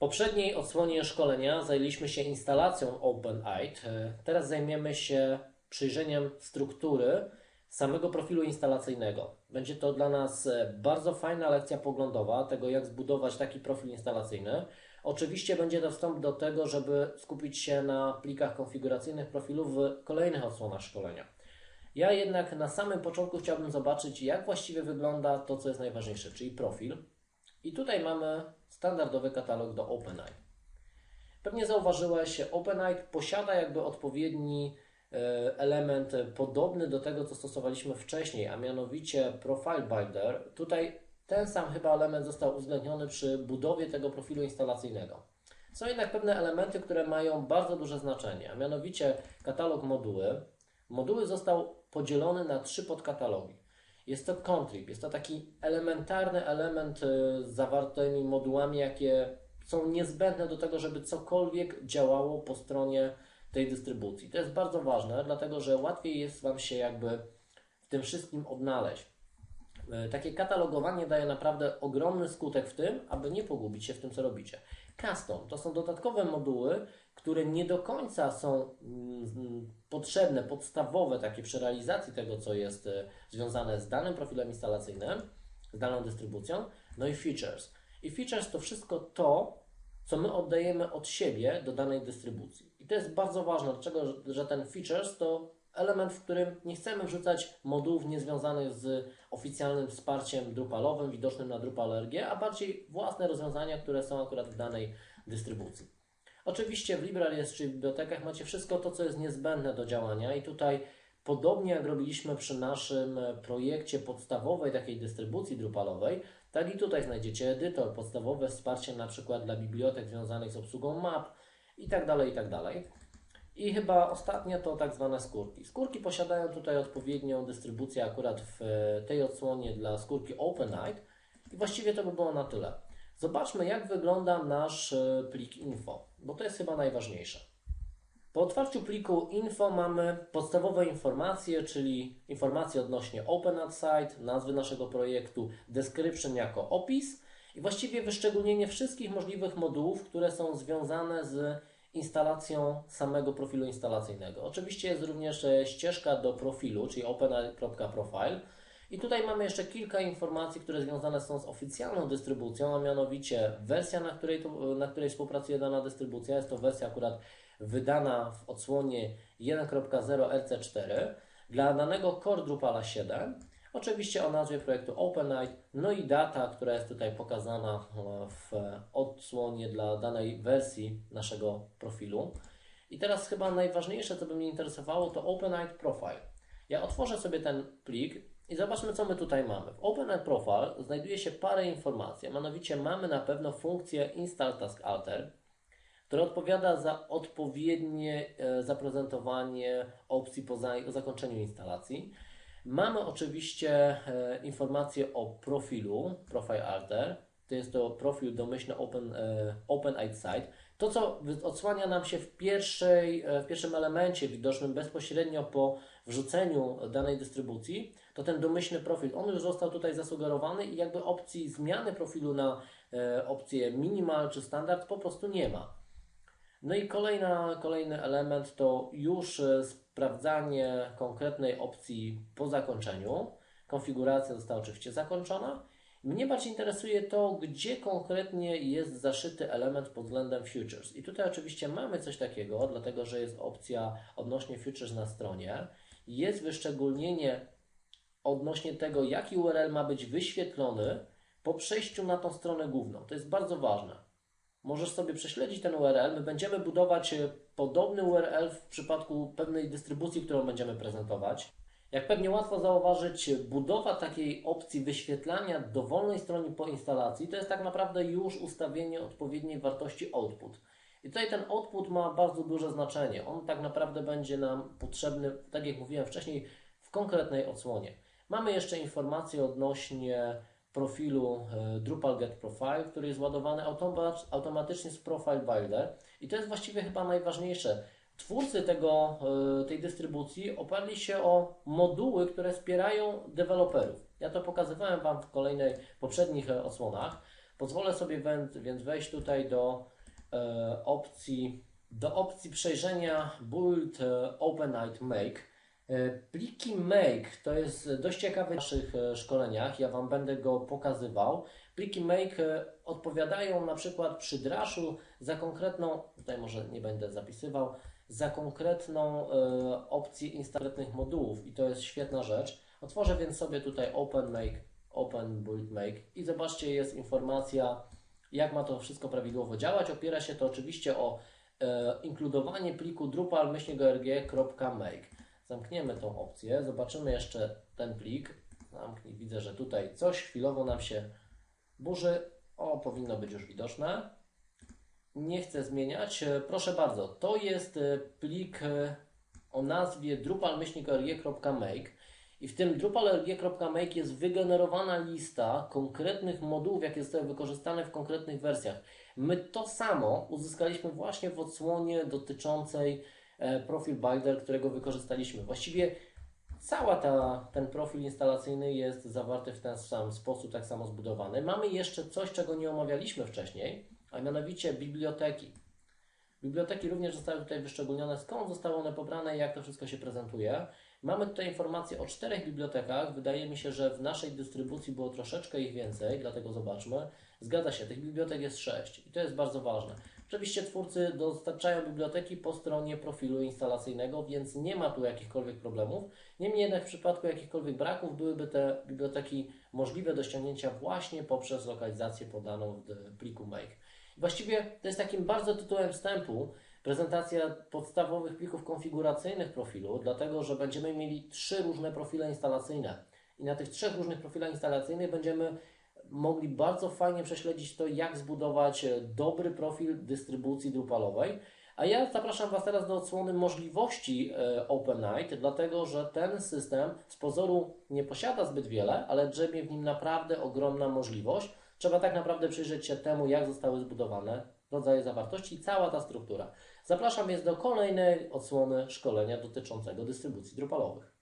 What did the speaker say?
poprzedniej odsłonie szkolenia zajęliśmy się instalacją OpenEIT. Teraz zajmiemy się przyjrzeniem struktury samego profilu instalacyjnego. Będzie to dla nas bardzo fajna lekcja poglądowa tego, jak zbudować taki profil instalacyjny. Oczywiście będzie to wstęp do tego, żeby skupić się na plikach konfiguracyjnych profilu w kolejnych odsłonach szkolenia. Ja jednak na samym początku chciałbym zobaczyć, jak właściwie wygląda to, co jest najważniejsze, czyli profil. I tutaj mamy standardowy katalog do OpenEye. Pewnie zauważyłeś, OpenEye posiada jakby odpowiedni e, element podobny do tego, co stosowaliśmy wcześniej, a mianowicie Profile Builder. Tutaj ten sam chyba element został uwzględniony przy budowie tego profilu instalacyjnego. Są jednak pewne elementy, które mają bardzo duże znaczenie, a mianowicie katalog moduły. Moduły został podzielony na trzy podkatalogi. Jest to contrib, jest to taki elementarny element y, z zawartymi modułami, jakie są niezbędne do tego, żeby cokolwiek działało po stronie tej dystrybucji. To jest bardzo ważne, dlatego że łatwiej jest Wam się jakby w tym wszystkim odnaleźć. Y, takie katalogowanie daje naprawdę ogromny skutek w tym, aby nie pogubić się w tym, co robicie. Custom to są dodatkowe moduły, które nie do końca są mm, potrzebne, podstawowe takie przy realizacji tego, co jest e, związane z danym profilem instalacyjnym, z daną dystrybucją, no i features. I features to wszystko to, co my oddajemy od siebie do danej dystrybucji. I to jest bardzo ważne, dlaczego, że ten features to element, w którym nie chcemy wrzucać modułów niezwiązanych z oficjalnym wsparciem Drupalowym, widocznym na Drupal.org, a bardziej własne rozwiązania, które są akurat w danej dystrybucji. Oczywiście w LibreOffice czy w bibliotekach macie wszystko to, co jest niezbędne do działania i tutaj podobnie jak robiliśmy przy naszym projekcie podstawowej takiej dystrybucji Drupalowej, tak i tutaj znajdziecie edytor, podstawowe wsparcie na przykład dla bibliotek związanych z obsługą map i tak dalej, i tak. I chyba ostatnie to tak zwane skórki. Skórki posiadają tutaj odpowiednią dystrybucję akurat w tej odsłonie dla skórki OpenNight i właściwie to by było na tyle. Zobaczmy, jak wygląda nasz e, plik info, bo to jest chyba najważniejsze. Po otwarciu pliku info mamy podstawowe informacje, czyli informacje odnośnie OpenAdSite, nazwy naszego projektu, description jako opis i właściwie wyszczególnienie wszystkich możliwych modułów, które są związane z instalacją samego profilu instalacyjnego. Oczywiście jest również e, ścieżka do profilu, czyli open.profile, i tutaj mamy jeszcze kilka informacji, które związane są z oficjalną dystrybucją, a mianowicie wersja, na której, na której współpracuje dana dystrybucja. Jest to wersja akurat wydana w odsłonie 1.0 RC4 dla danego Core Drupala 7. Oczywiście o nazwie projektu OpenEye, no i data, która jest tutaj pokazana e, w odsłonie dla danej wersji naszego profilu. I teraz chyba najważniejsze, co by mnie interesowało, to OpenEye Profile. Ja otworzę sobie ten plik i zobaczmy, co my tutaj mamy. W Open Profile znajduje się parę informacji, mianowicie mamy na pewno funkcję Install Task Alter, która odpowiada za odpowiednie e, zaprezentowanie opcji po zakończeniu instalacji. Mamy oczywiście e, informację o profilu, Profile Alter, to jest to profil domyślny Open, e, open Site. To, co odsłania nam się w, pierwszej, w pierwszym elemencie, widocznym bezpośrednio po wrzuceniu danej dystrybucji, to ten domyślny profil, on już został tutaj zasugerowany i jakby opcji zmiany profilu na e, opcję minimal czy standard po prostu nie ma. No i kolejna, kolejny element to już e, sprawdzanie konkretnej opcji po zakończeniu. Konfiguracja została oczywiście zakończona. Mnie bardziej interesuje to, gdzie konkretnie jest zaszyty element pod względem futures. I tutaj oczywiście mamy coś takiego, dlatego że jest opcja odnośnie futures na stronie. Jest wyszczególnienie odnośnie tego, jaki URL ma być wyświetlony po przejściu na tą stronę główną. To jest bardzo ważne. Możesz sobie prześledzić ten URL. My będziemy budować e, podobny URL w przypadku pewnej dystrybucji, którą będziemy prezentować. Jak pewnie łatwo zauważyć, budowa takiej opcji wyświetlania dowolnej strony po instalacji to jest tak naprawdę już ustawienie odpowiedniej wartości output. I tutaj ten output ma bardzo duże znaczenie. On tak naprawdę będzie nam potrzebny, tak jak mówiłem wcześniej, w konkretnej odsłonie. Mamy jeszcze informacje odnośnie profilu e, Drupal Get Profile, który jest ładowany automatycznie z Profile Builder i to jest właściwie chyba najważniejsze. Twórcy tego, e, tej dystrybucji oparli się o moduły, które wspierają deweloperów. Ja to pokazywałem Wam w kolejnej, poprzednich e, odsłonach. Pozwolę sobie więc, wejść tutaj do e, opcji do opcji przejrzenia Build e, OpenIT Make. E, Pliki Make to jest dość ciekawy w naszych e, szkoleniach, ja Wam będę go pokazywał. Pliki Make e, odpowiadają na przykład przy Drashu za konkretną, tutaj może nie będę zapisywał, za konkretną opcję instalacyjnych modułów i to jest świetna rzecz. Otworzę więc sobie tutaj Open Make, Open Build Make i zobaczcie jest informacja jak ma to wszystko prawidłowo działać. Opiera się to oczywiście o e, inkludowanie pliku drupal-org.make. Zamkniemy tą opcję, zobaczymy jeszcze ten plik. Zamknij, widzę, że tutaj coś chwilowo nam się burzy. O, powinno być już widoczne. Nie chcę zmieniać. E, Proszę bardzo, to jest e, plik e, o nazwie drupal-org.make i w tym drupal.org.make jest wygenerowana lista konkretnych modułów, jakie zostały wykorzystane w konkretnych wersjach. My to samo uzyskaliśmy właśnie w odsłonie dotyczącej profil builder, którego wykorzystaliśmy. Właściwie Cała ta, ten profil instalacyjny jest zawarty w ten sam sposób, tak samo zbudowany. Mamy jeszcze coś, czego nie omawialiśmy wcześniej, a mianowicie biblioteki. Biblioteki również zostały tutaj wyszczególnione, skąd zostały one pobrane i jak to wszystko się prezentuje. Mamy tutaj informacje o czterech bibliotekach. Wydaje mi się, że w naszej dystrybucji było troszeczkę ich więcej, dlatego zobaczmy. Zgadza się, tych bibliotek jest sześć i to jest bardzo ważne. Oczywiście twórcy dostarczają biblioteki po stronie profilu instalacyjnego, więc nie ma tu jakichkolwiek problemów. Niemniej jednak w przypadku jakichkolwiek braków byłyby te biblioteki możliwe do ściągnięcia właśnie poprzez lokalizację podaną w pliku make. Właściwie to jest takim bardzo tytułem wstępu prezentacja podstawowych plików konfiguracyjnych profilu, dlatego że będziemy mieli trzy różne profile instalacyjne. I na tych trzech różnych profilach instalacyjnych będziemy mogli bardzo fajnie prześledzić to, jak zbudować e, dobry profil dystrybucji Drupalowej. A ja zapraszam Was teraz do odsłony możliwości e, OpenNight, dlatego że ten system z pozoru nie posiada zbyt wiele, ale drzemie w nim naprawdę ogromna możliwość. Trzeba tak naprawdę przyjrzeć się temu, jak zostały zbudowane rodzaje zawartości i cała ta struktura. Zapraszam więc do kolejnej odsłony szkolenia dotyczącego dystrybucji Drupalowych.